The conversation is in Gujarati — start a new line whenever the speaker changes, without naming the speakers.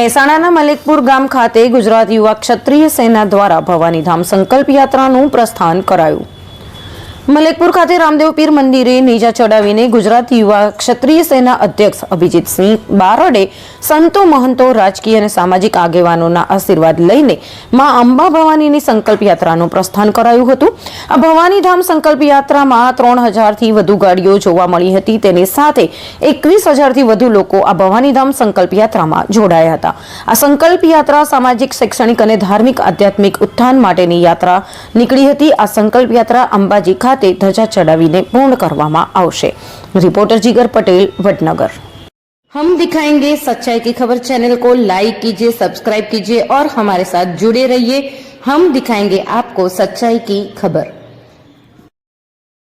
મહેસાણાના મલિકપુર ગામ ખાતે ગુજરાત યુવા ક્ષત્રિય સેના દ્વારા ભવાનીધામ સંકલ્પ યાત્રાનું પ્રસ્થાન કરાયું. મલેકપુર ખાતે રામદેવ પીર મંદિરે નેજા ચડાવીને ગુજરાત યુવા ક્ષત્રિય સેના અધ્યક્ષ અભિજીતસિંહ બારડે સંતો, મહંતો, રાજકીય અને સામાજિક આગેવાનોના આશીર્વાદ લઈને માં અંબા ભવાનીની સંકલ્પ યાત્રાનું પ્રસ્થાન કરાયું હતું. આ ભવાનીધામ સંકલ્પ યાત્રામાં ત્રણ હજારથી વધુ ગાડીઓ જોવા મળી હતી. તેની સાથે એકવીસ હજારથી વધુ લોકો આ ભવાનીધામ સંકલ્પ યાત્રામાં જોડાયા હતા. આ સંકલ્પ યાત્રા સામાજિક, શૈક્ષણિક અને ધાર્મિક, આધ્યાત્મિક ઉત્થાન માટેની યાત્રા નીકળી હતી. આ સંકલ્પ યાત્રા અંબાજી ખાતે ધજા ચડાવીને પૂર્ણ કરવામાં આવશે રિપોર્ટર જીગર પટેલ વડનગર हम दिखाएंगे सच्चाई की खबर चैनल को लाइक कीजिए सब्सक्राइब कीजिए और हमारे साथ जुड़े रहिए हम दिखाएंगे आपको सच्चाई की खबर